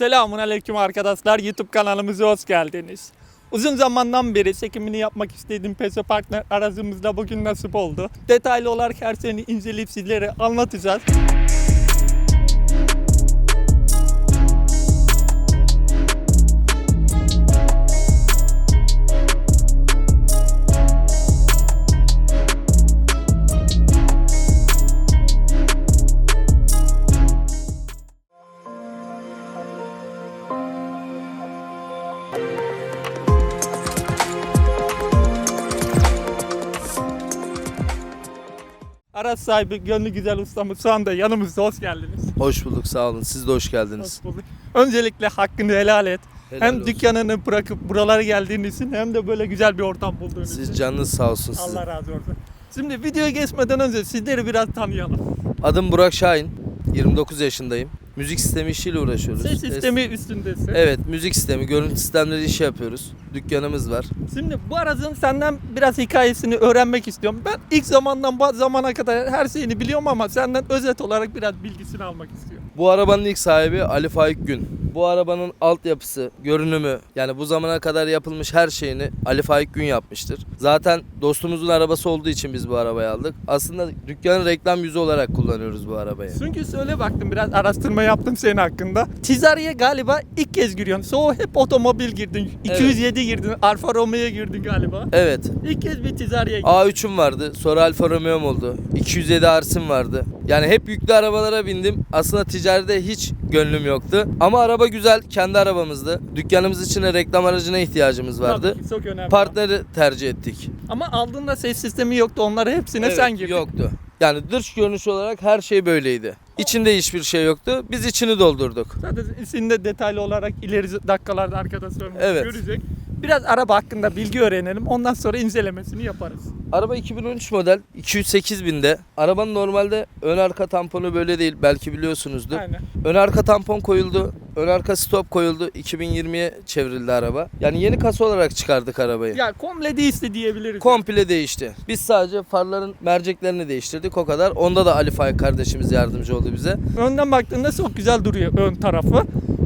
Selamun aleyküm arkadaşlar. YouTube kanalımıza hoş geldiniz. Uzun zamandan beri çekimini yapmak istediğim Peso Partner aracımızda bugün nasip oldu. Detaylı olarak her şeyini inceleyip sizlere anlatacağız. Araç sahibi gönlü güzel ustamız şu anda yanımızda. Hoş geldiniz. Hoş bulduk sağ olun. Siz de hoş geldiniz. Hoş bulduk. Öncelikle hakkını helal et. Helal hem olsun. dükkanını bırakıp buralara geldiğiniz için hem de böyle güzel bir ortam bulduğunuz için. Siz canınız sağ olsun sizin. Allah razı olsun. Şimdi videoya geçmeden önce sizleri biraz tanıyalım. Adım Burak Şahin. 29 yaşındayım. Müzik sistemi işiyle uğraşıyoruz. Ses sistemi üstündesin. Evet, müzik sistemi, görüntü sistemleri işi yapıyoruz. Dükkanımız var. Şimdi bu aracın senden biraz hikayesini öğrenmek istiyorum. Ben ilk zamandan bu zamana kadar her şeyini biliyorum ama senden özet olarak biraz bilgisini almak istiyorum. Bu arabanın ilk sahibi Ali Faik Gün. Bu arabanın altyapısı, görünümü yani bu zamana kadar yapılmış her şeyini Ali Faik Gün yapmıştır. Zaten dostumuzun arabası olduğu için biz bu arabayı aldık. Aslında dükkanın reklam yüzü olarak kullanıyoruz bu arabayı. Çünkü söyle baktım biraz araştırma yaptım senin hakkında. Ticariye galiba ilk kez giriyorsun. So hep otomobil girdin. 207 girdin. Alfa Romeo'ya girdin galiba. Evet, İlk kez bir ticariye girdin. A3'üm vardı. Sonra Alfa Romeo'm oldu. 207 Ars'ım vardı. Yani hep yüklü arabalara bindim. Aslında ticaride hiç gönlüm yoktu. Ama araba güzel. Kendi arabamızdı. Dükkanımız için de reklam aracına ihtiyacımız vardı. Tabii ki, çok önemli. Partneri tercih ettik. Ama aldığında ses sistemi yoktu. Onları hepsine Evet, sen girdin. Yoktu. Yani dış görünüş olarak her şey böyleydi. İçinde hiçbir şey yoktu. Biz içini doldurduk. Zaten içinde detaylı olarak ileri dakikalarda arkadaşlarımız Evet. görecek. Biraz araba hakkında bilgi öğrenelim. Ondan sonra incelemesini yaparız. Araba 2013 model 208 binde. Arabanın normalde ön arka tamponu böyle değil. Belki biliyorsunuzdur. Aynen. Ön arka tampon koyuldu. Ön arka stop koyuldu. 2020'ye çevrildi araba. Yani yeni kasa olarak çıkardık arabayı. Ya komple değişti diyebiliriz. Komple değişti. Biz sadece farların merceklerini değiştirdik o kadar. Onda da Ali Faik kardeşimiz yardımcı oldu bize. Önden baktığında çok güzel duruyor ön tarafı.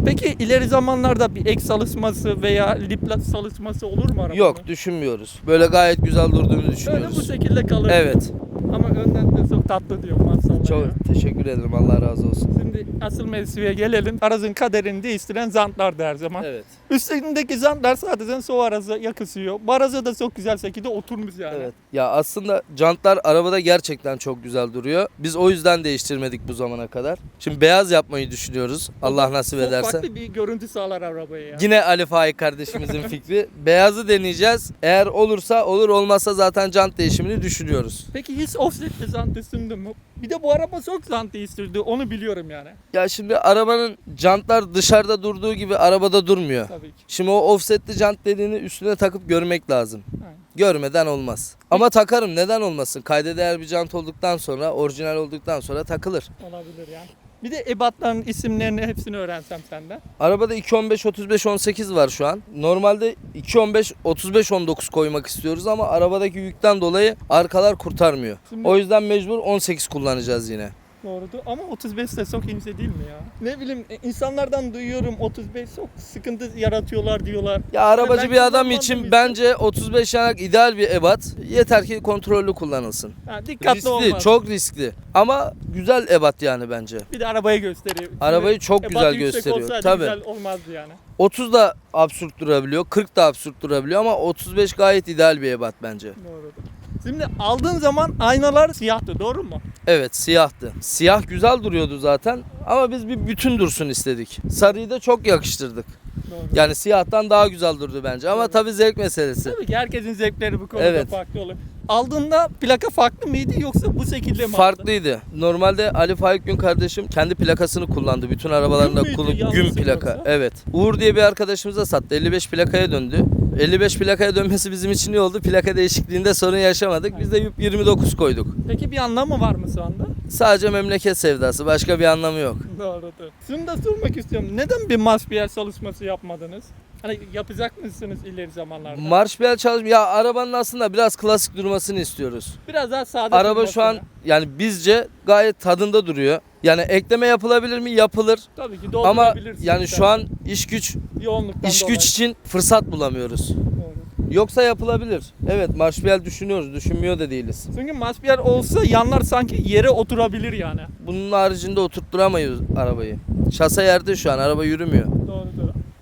Peki ileri zamanlarda bir ek çalışması veya liplat çalışması olur mu arabanın? Yok düşünmüyoruz. Böyle gayet güzel durduğunu Böyle bu düşünüyoruz. şekilde kalır. Evet. Ama önden de çok tatlı diyor maşallah. Çok ya. teşekkür ederim. Allah razı olsun. Şimdi asıl mevzuya gelelim. Aracın kaderini değiştiren jantlar her zaman. Evet. Üstündeki jantlar sadece su araza yakışıyor. Bu araza da çok güzel şekilde oturmuş yani. Evet. Ya aslında jantlar arabada gerçekten çok güzel duruyor. Biz o yüzden değiştirmedik bu zamana kadar. Şimdi beyaz yapmayı düşünüyoruz. Allah nasip Çok ederse. farklı bir görüntü sağlar arabaya ya. Yine Ali Faik kardeşimizin fikri. Beyazı deneyeceğiz. Eğer olursa olur olmazsa zaten jant değişimini düşünüyoruz. Peki hiç offsetli jant mı? Bir de bu araba çok jant değiştirdi. Onu biliyorum yani. Ya şimdi arabanın jantlar dışarıda durduğu gibi arabada durmuyor. Tabii ki. Şimdi o offsetli jant dediğini üstüne takıp görmek lazım. Aynen. Görmeden olmaz. Ama takarım neden olmasın? Kayda değer bir jant olduktan sonra, orijinal olduktan sonra takılır. Olabilir yani. Bir de ebatların isimlerini hepsini öğrensem senden. Arabada 215 35 18 var şu an. Normalde 215 35 19 koymak istiyoruz ama arabadaki yükten dolayı arkalar kurtarmıyor. Şimdi- O yüzden mecbur 18 kullanacağız yine. Doğrudu ama 35 de çok ince değil mi ya? Ne bileyim e, insanlardan duyuyorum 35 çok sıkıntı yaratıyorlar diyorlar. Ya arabacı bir adam için işte. bence 35 yanak ideal bir ebat. Yeter ki kontrollü kullanılsın. Ha, dikkatli riskli, olmaz. çok riskli. Ama güzel ebat yani bence. Bir de arabayı gösteriyor. Arabayı çok Ebat güzel gösteriyor. Tabii. güzel olmazdı yani. 30 da absürt durabiliyor, 40 da absürt durabiliyor ama 35 gayet ideal bir ebat bence. Doğrudur. Şimdi aldığın zaman aynalar siyahtı doğru mu? Evet siyahtı. Siyah güzel duruyordu zaten ama biz bir bütün dursun istedik. Sarıyı da çok yakıştırdık. Doğru. Yani siyahtan daha güzel durdu bence ama Evet. tabii zevk meselesi. Tabii ki herkesin zevkleri bu konuda Evet. farklı olur. Aldığında plaka farklı mıydı yoksa bu şekilde mi aldın? Farklıydı. Normalde Ali Faik Gün kardeşim kendi plakasını kullandı. Bütün arabalarında müydü gün plaka. yoksa? Evet. Uğur diye bir arkadaşımıza sattı. 55 plakaya döndü. 55 plakaya dönmesi bizim için iyi oldu. Plaka değişikliğinde sorun yaşamadık. Biz de 29 koyduk. Peki bir anlamı var mı şu anda? Sadece memleket sevdası. Başka bir anlamı yok. Doğrudur. Şunu da sormak istiyorum. Neden bir masbiyer çalışması yapmadınız? Hani yapacak mısınız ileri zamanlarda? Marş bel çalışma. Ya arabanın aslında biraz klasik durmasını istiyoruz. Biraz daha sade Araba durması şu an ya. yani bizce gayet tadında duruyor. Yani ekleme yapılabilir mi? Yapılır. Tabii ki Ama yani şu an iş güç yoğunluktan iş dolayı. güç için fırsat bulamıyoruz. Doğru. Yoksa yapılabilir. Evet marşbiyel düşünüyoruz. Düşünmüyor da değiliz. Çünkü masbiyer olsa yanlar sanki yere oturabilir yani. Bunun haricinde oturtturamayız arabayı. Şase yerde şu an araba yürümüyor.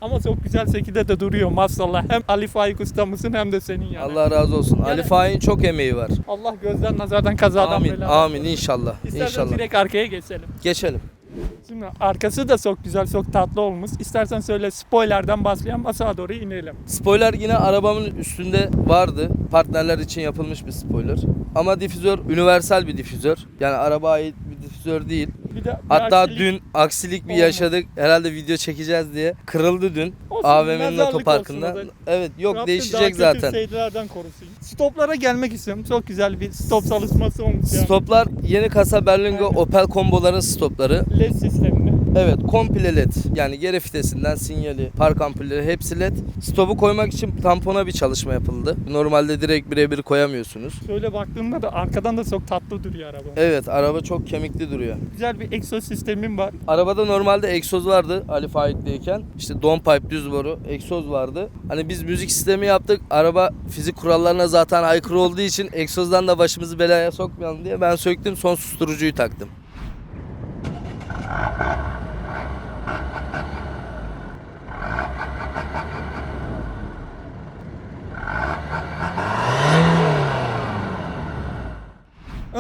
Ama çok güzel şekilde de duruyor maşallah. Hem Ali Faik ustamızın hem de senin yani. Allah razı olsun. Yani- Ali Faik'in çok emeği var. Allah gözden nazardan kazadan Amin. beladan Amin korusun. inşallah. İstersen İnşallah. direkt arkaya geçelim. Geçelim. Şimdi arkası da çok güzel, çok tatlı olmuş. İstersen söyle spoilerden başlayan aşağı doğru inelim. Spoiler yine arabamın üstünde vardı. Partnerler için yapılmış bir spoiler. Ama difüzör universal bir difüzör. Yani araba ait bir difüzör değil. Bir de bir Hatta aksilik dün aksilik bir olmadı. yaşadık. Herhalde video çekeceğiz diye. Kırıldı dün. olsun, AVM'nin nazarlık otoparkında. olsun o da. Evet yok Rabbim değişecek kötü zaten. şeylerden korusun. Stoplara gelmek istiyorum. Çok güzel bir stop çalışması olmuş yani. Stoplar yeni kasa Berlingo. Opel komboların stopları. LED sistemini. Evet komple led. Yani geri vitesinden sinyali, park ampulleri hepsi led. Stopu koymak için tampona bir çalışma yapıldı. Normalde direkt birebir koyamıyorsunuz. Şöyle baktığında da arkadan da çok tatlı duruyor araba. Evet araba çok kemikli duruyor. Güzel bir egzoz sistemim var. Arabada normalde egzoz vardı Ali Faik'teyken. İşte don pipe düz boru egzoz vardı. Hani biz müzik sistemi yaptık. Araba fizik kurallarına zaten aykırı olduğu için egzozdan da başımızı belaya sokmayalım diye ben söktüm son susturucuyu taktım.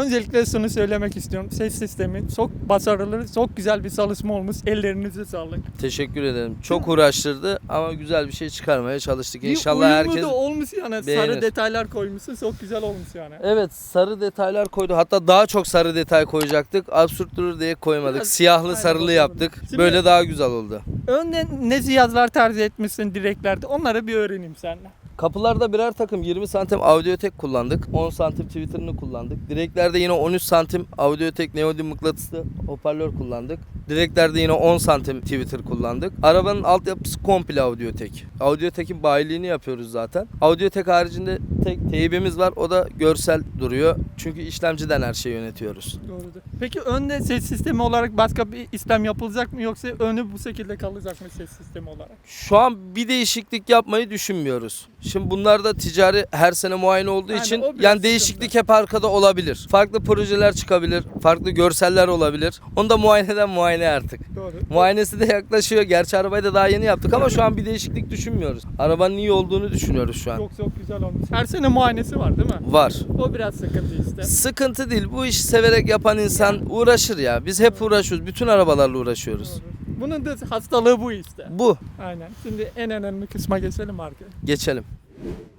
Öncelikle şunu söylemek istiyorum. Ses sistemi çok başarılı, çok güzel bir çalışma olmuş. Ellerinize sağlık. Teşekkür ederim. Çok uğraştırdı ama güzel bir şey çıkarmaya çalıştık. Bir İnşallah uyumlu herkes... da olmuş yani. beğenir. Sarı detaylar koymuşsun. Çok güzel olmuş yani. Evet sarı detaylar koydu. Hatta daha çok sarı detay koyacaktık. Absürt durur diye koymadık. Biraz- Siyahlı Aynen, sarılı doğru. yaptık. Şimdi- Böyle daha güzel oldu. Önden ne cihazlar tercih etmişsin direklerde onları bir öğreneyim seninle. Kapılarda birer takım 20 santim audiotek kullandık. 10 santim Twitter'ını kullandık. Direklerde yine 13 santim audiotek neodym mıknatıslı hoparlör kullandık. Direklerde yine 10 santim Twitter kullandık. Arabanın altyapısı komple audiotek. Audiotek'in bayiliğini yapıyoruz zaten. Audiotek haricinde tek teybimiz var. O da görsel duruyor. Çünkü işlemciden her şeyi yönetiyoruz. Doğrudur. Peki önde ses sistemi olarak başka bir işlem yapılacak mı yoksa önü bu şekilde kalacak mı ses sistemi olarak? Şu an bir değişiklik yapmayı düşünmüyoruz. Şimdi bunlar da ticari her sene muayene olduğu Aynen, için yani değişiklik hep arkada olabilir. Farklı projeler çıkabilir, farklı görseller olabilir. Onu da muayeneden muayene artık. Doğru. Muayenesi de yaklaşıyor. Gerçi arabayı da daha yeni yaptık ama şu an bir değişiklik düşünmüyoruz. Arabanın iyi olduğunu düşünüyoruz şu an. Çok çok güzel olmuş. Her sene muayenesi var değil mi? Var. O biraz sıkıntı işte. Sıkıntı değil. Bu işi severek yapan insan uğraşır ya. Biz hep uğraşıyoruz. Bütün arabalarla uğraşıyoruz. Doğru. Bunun da hastalığı bu işte. Bu. Aynen. Şimdi en önemli kısma geçelim arkaya. Geçelim.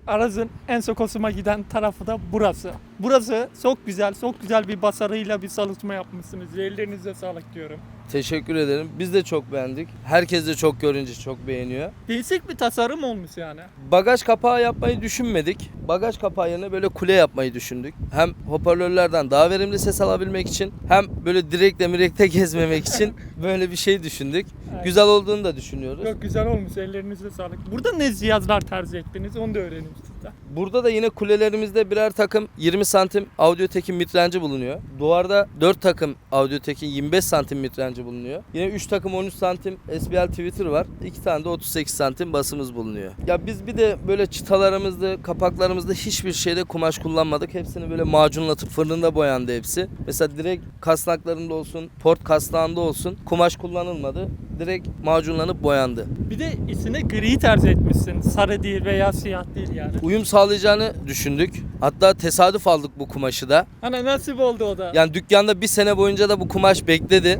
Aracın en çok hoşuma giden tarafı da burası. Burası çok güzel, çok güzel bir başarıyla bir çalışma yapmışsınız. Ellerinize sağlık diyorum. Teşekkür ederim. Biz de çok beğendik. Herkes de çok görünce çok beğeniyor. Değişik bir tasarım olmuş yani. Bagaj kapağı yapmayı düşünmedik. Bagaj kapağı yerine böyle kule yapmayı düşündük. Hem hoparlörlerden daha verimli ses alabilmek için hem böyle direkle mirekte gezmemek için böyle bir şey düşündük. Evet. Güzel olduğunu da düşünüyoruz. Çok güzel olmuş. Ellerinize sağlık. Burada ne cihazlar tercih ettiniz onu da öğreneyim sizden. Burada da yine kulelerimizde birer takım 20 santim Audiotek'in mitrenci bulunuyor. Duvarda 4 takım Audiotek'in 25 santim mitrenci bulunuyor. Yine 3 takım 13 santim SBL Twitter var. 2 tane de 38 santim basımız bulunuyor. Ya biz bir de böyle çıtalarımızda, kapaklarımızda hiçbir şeyde kumaş kullanmadık. Hepsini böyle macunlatıp fırında boyandı hepsi. Mesela direkt kasnaklarında olsun, port kasnağında olsun kumaş kullanılmadı. Direkt macunlanıp boyandı. Bir de içine gri tercih etmişsin. Sarı değil veya siyah değil yani. Uyum sağlayacağını düşündük. Hatta tesadüf aldık bu kumaşı da. Hani nasip oldu o da. Yani dükkanda bir sene boyunca da bu kumaş bekledi.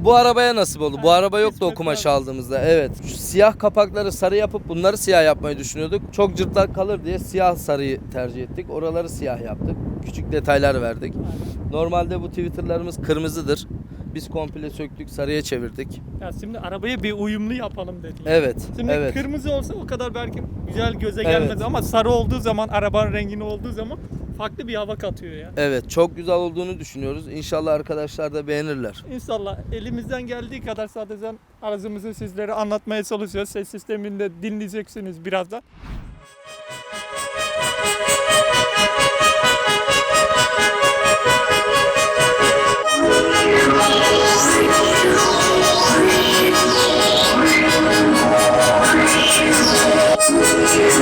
bu arabaya nasip oldu. Bu araba yoktu o kumaşı aldığımızda. Evet. Şu siyah kapakları sarı yapıp bunları siyah yapmayı düşünüyorduk. Çok cırtlak kalır diye siyah sarıyı tercih ettik. Oraları siyah yaptık. Küçük detaylar verdik. Normalde bu Twitter'larımız kırmızıdır. Biz komple söktük, sarıya çevirdik. Ya şimdi arabayı bir uyumlu yapalım dedik. Evet. Şimdi evet. kırmızı olsa o kadar belki güzel göze Evet. gelmez ama sarı olduğu zaman arabanın rengini olduğu zaman farklı bir hava katıyor ya. Evet, çok güzel olduğunu düşünüyoruz. İnşallah arkadaşlar da beğenirler. İnşallah elimizden geldiği kadar sadece aracımızı sizlere anlatmaya çalışıyoruz. Ses sistemini de dinleyeceksiniz birazdan. Şimdi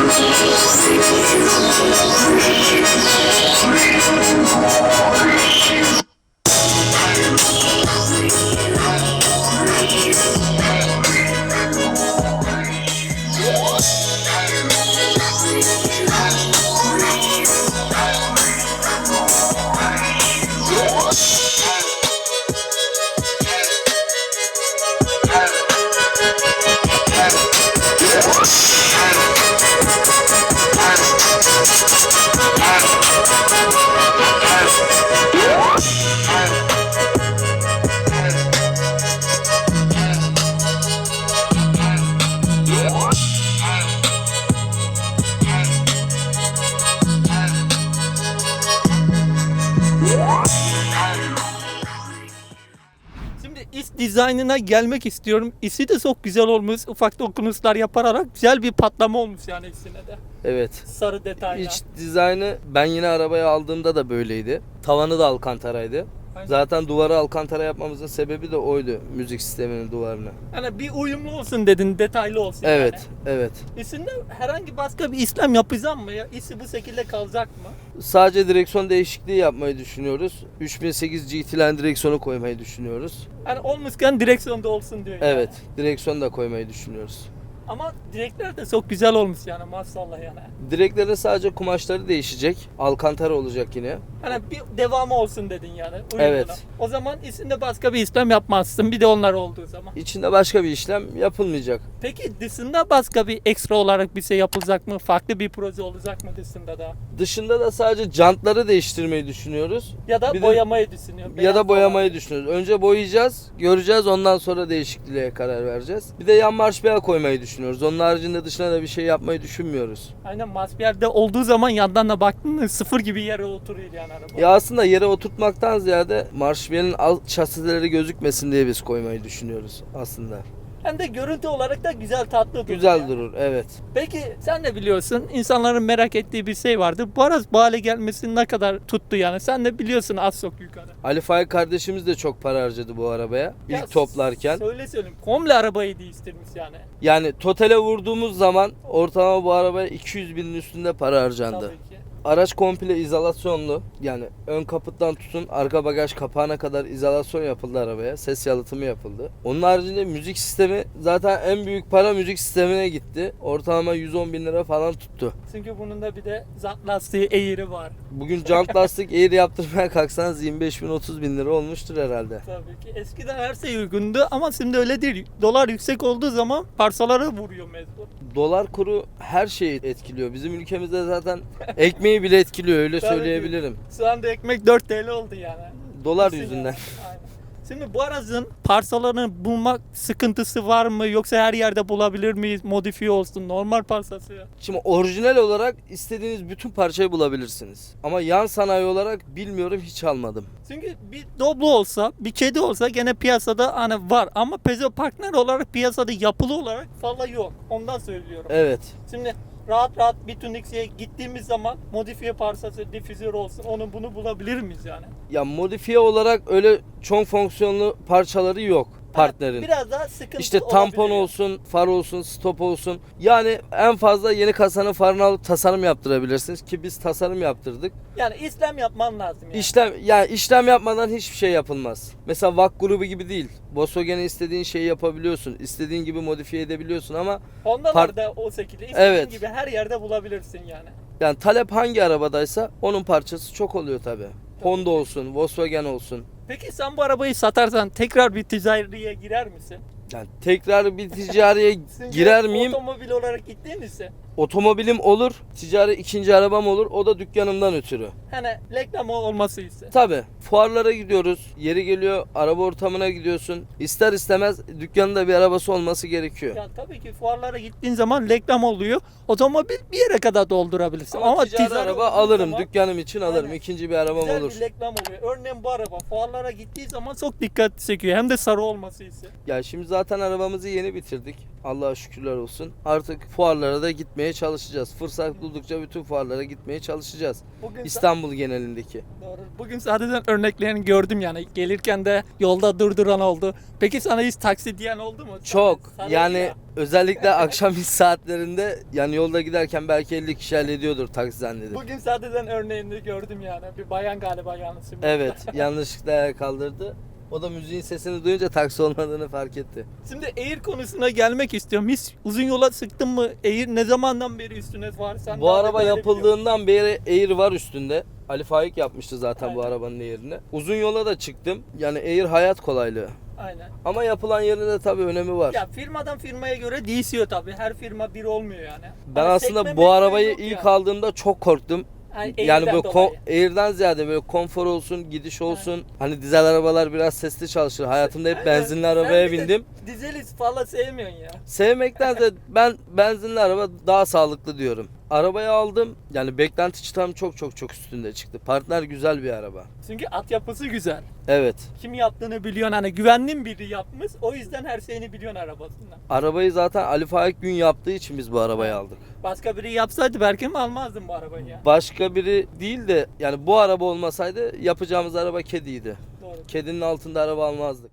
dizaynına gelmek istiyorum. İşi de çok güzel olmuş. Ufak dokunuşlar yaparak güzel bir patlama olmuş yani ikisine de. Evet. Sarı detaylar. İç dizaynı ben yine arabaya aldığımda da böyleydi. Tavanı da alkantaraydı. Zaten duvarı alkantara yapmamızın sebebi de oydu müzik sisteminin duvarını. Yani bir uyumlu olsun dedin, detaylı olsun Evet, yani. evet. İçinde herhangi başka bir işlem yapacağım mı ya? İşi bu şekilde kalacak mı? Sadece direksiyon değişikliği yapmayı düşünüyoruz. 3008 GT'len direksiyonu koymayı düşünüyoruz. Yani olmuşken direksiyonda olsun diyor. yani. Evet, direksiyon da koymayı düşünüyoruz. Ama direkler de çok güzel olmuş yani maşallah yani. Direklerin sadece kumaşları değişecek. Alkantara olacak yine. Hani bir devamı olsun dedin yani. uyumuna. Evet. O zaman içinde başka bir işlem yapmazsın bir de onlar olduğu zaman. İçinde başka bir işlem yapılmayacak. Peki dışında başka bir ekstra olarak bir şey yapılacak mı? Farklı bir proje olacak mı dışında da? Dışında da sadece jantları değiştirmeyi düşünüyoruz. Ya da Bir de- boyamayı düşünüyorum. Ya da boyamayı falan. düşünüyoruz. Önce boyayacağız, göreceğiz ondan sonra değişikliğe karar vereceğiz. Bir de yan marş koymayı düşünüyoruz. Onun haricinde dışına da bir şey yapmayı düşünmüyoruz. Aynen masbiyerde olduğu zaman yandan da baktın sıfır gibi yere oturuyor yani araba. Ya aslında yere oturtmaktan ziyade marşbiyenin alt şasileri gözükmesin diye biz koymayı düşünüyoruz aslında. Hem de görüntü olarak da güzel tatlı durur. Güzel yani. durur evet. Peki sen de biliyorsun insanların merak ettiği bir şey vardı. Bu arada bu hale gelmesi ne kadar tuttu yani. Sen de biliyorsun az çok yukarı. Ali Faik kardeşimiz de çok para harcadı bu arabaya ilk Ya toplarken. Söyle söyleyeyim. Komple arabayı değiştirmiş yani. Yani totale vurduğumuz zaman ortalama bu arabaya 200 binin üstünde para harcandı. Tabii ki. Araç komple izolasyonlu. Yani ön kaputtan tutun arka bagaj kapağına kadar izolasyon yapıldı arabaya. Ses yalıtımı yapıldı. Onun haricinde müzik sistemi zaten en büyük para müzik sistemine gitti. Ortalama 110 bin lira falan tuttu. Çünkü bunun da bir de zat lastiği eğri var. Bugün jant lastik eğri yaptırmaya kalksanız 25 bin 30 bin lira olmuştur herhalde. Tabii ki. Eskiden her şey uygundu ama şimdi öyle değil. Dolar yüksek olduğu zaman parçaları vuruyor mecbur. Dolar kuru her şeyi etkiliyor. Bizim ülkemizde zaten ekmeği bile etkiliyor öyle Tabii ki. söyleyebilirim. Şu anda ekmek 4 TL oldu yani. Dolar Kesin yüzünden. Aynen. Şimdi bu aracın parçalarını bulmak sıkıntısı var mı yoksa her yerde bulabilir miyiz? Modifiye olsun, normal parçası. Şimdi orijinal olarak istediğiniz bütün parçayı bulabilirsiniz. Ama yan sanayi olarak bilmiyorum hiç almadım. Çünkü bir Doblo olsa, bir kedi olsa gene piyasada hani var ama Peugeot Partner olarak piyasada yapılı olarak fazla yok. Ondan söylüyorum. Evet. Şimdi rahat rahat bir Tunix'e gittiğimiz zaman modifiye parçası, difüzör olsun onu bunu bulabilir miyiz yani? Ya modifiye olarak öyle çok fonksiyonlu parçaları yok partnerin. Biraz daha sıkıntı İşte tampon olabiliyor. olsun, far olsun, stop olsun. Yani en fazla yeni kasanın farını alıp tasarım yaptırabilirsiniz ki biz tasarım yaptırdık. Yani işlem yapman lazım yani. İşlem yani işlem yapmadan hiçbir şey yapılmaz. Mesela VAK grubu gibi değil. Volkswagen'e istediğin şeyi yapabiliyorsun. istediğin gibi modifiye edebiliyorsun ama Honda'lar da o şekilde. İstediğin Evet. gibi her yerde bulabilirsin yani. yani talep hangi arabadaysa onun parçası çok oluyor tabi. Honda olsun, Volkswagen olsun. Peki sen bu arabayı satarsan tekrar bir ticariye girer misin? Yani tekrar bir ticariye girer miyim? Otomobil olarak gittiğin ise Otomobilim olur, ticari ikinci arabam olur. O da dükkanımdan ötürü. hani reklam olması ise. Tabi fuarlara gidiyoruz. Yeri geliyor araba ortamına gidiyorsun. İster istemez dükkanında bir arabası olması gerekiyor. Ya tabii ki fuarlara gittiğin zaman reklam oluyor. Otomobil bir yere kadar doldurabilirsin. Ama, Ama, ticari, araba olduğu alırım. zaman Dükkanım için alırım. Aynen. İkinci bir arabam güzel olur. bir reklam oluyor. Örneğin bu araba fuarlara gittiği zaman çok dikkat çekiyor. Hem de sarı olması ise. Ya şimdi zaten arabamızı yeni bitirdik. Allah'a şükürler olsun. Artık fuarlara da gitmeye gitmeye çalışacağız. Fırsat buldukça bütün fuarlara gitmeye çalışacağız. Bugün, İstanbul genelindeki. Doğru. Bugün sadece örneklerini gördüm yani. Gelirken de yolda durduran oldu. Peki sana hiç taksi diyen oldu mu? Çok. Sana- Yani ya. özellikle akşam iş saatlerinde yani yolda giderken belki 50 kişi hallediyordur taksi zannedip. Bugün sadece örneğini gördüm yani. Bir bayan galiba yanlış. Evet yanlışlıkla kaldırdı. O da müziğin sesini duyunca taksi olmadığını fark etti. Şimdi Air konusuna gelmek istiyorum. Hiç uzun yola sıktın mı? Air ne zamandan beri üstüne var? Sen Bu daha araba detaylı yapıldığından beri Air var üstünde. Ali Faik yapmıştı zaten bu Aynen. arabanın Air'ini. Uzun yola da çıktım. Yani Air hayat kolaylığı. Aynen. Ama yapılan yerinde de tabii önemi var. Ya firmadan firmaya göre değişiyor tabii. Her firma bir olmuyor yani. ben Ama aslında sekme bu mekme arabayı yok ilk yani. aldığımda çok korktum. Yani, Yani böyle ko- Air'den ziyade böyle konfor olsun, gidiş olsun. Hani dizel arabalar biraz sesli çalışır. Hayatımda hep benzinli arabaya bindim. Dizeli falan sevmiyorsun ya. Sevmekten de ben benzinli araba daha sağlıklı diyorum. Arabayı aldım. Yani beklenti çıtam çok çok çok üstünde çıktı. Partner güzel bir araba. Çünkü altyapısı güzel. Evet. Kim yaptığını biliyorsun hani güvenli biri yapmış. O yüzden her şeyini biliyorsun arabasından. Arabayı zaten Ali Faik Gün yaptığı için biz bu arabayı aldık. Başka biri yapsaydı belki mi almazdın bu arabayı ya. Başka biri değil de yani bu araba olmasaydı yapacağımız araba kediydi. Doğru. Kedinin altında araba almazdık.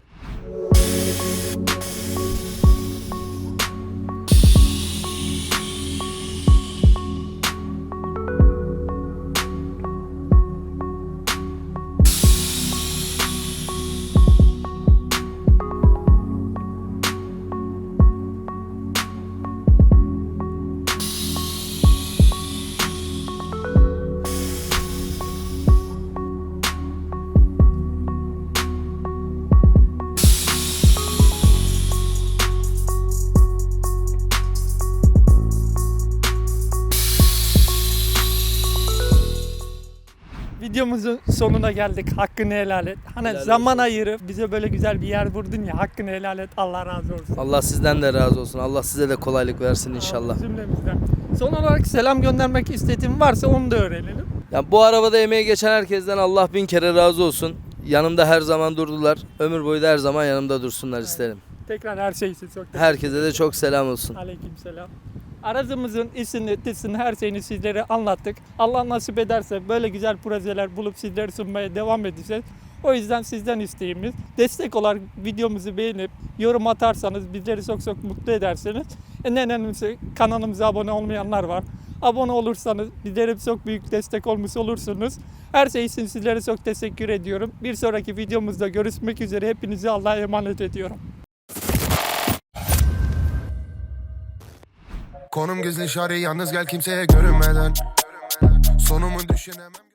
Videomuzun sonuna geldik. Hakkını helal et. Hani Helal zaman olsun. ayırıp bize böyle güzel bir yer vurdun ya. Hakkını helal et. Allah razı olsun. Allah sizden de razı olsun. Allah size de kolaylık versin inşallah. Cümlemizden. Son olarak selam göndermek istediğin varsa onu da öğrenelim. Ya bu arabada emeği geçen herkesten Allah bin kere razı olsun. Yanımda her zaman durdular. Ömür boyu da her zaman yanımda dursunlar isterim. Tekrar her şey için çok teşekkür Herkese de çok selam olsun. Aleykümselam. Aracımızın isini, dizini, her şeyini sizlere anlattık. Allah nasip ederse böyle güzel projeler bulup sizlere sunmaya devam edeceğiz. O yüzden sizden isteğimiz destek olarak videomuzu beğenip yorum atarsanız bizleri çok çok mutlu ederseniz. En önemlisi kanalımıza abone olmayanlar var. Abone olursanız bizlere çok büyük destek olmuş olursunuz. Her şey için sizlere çok teşekkür ediyorum. Bir sonraki videomuzda görüşmek üzere. Hepinizi Allah'a emanet ediyorum. Konum gizli şari yalnız gel kimseye görünmeden. Sonumu düşünemem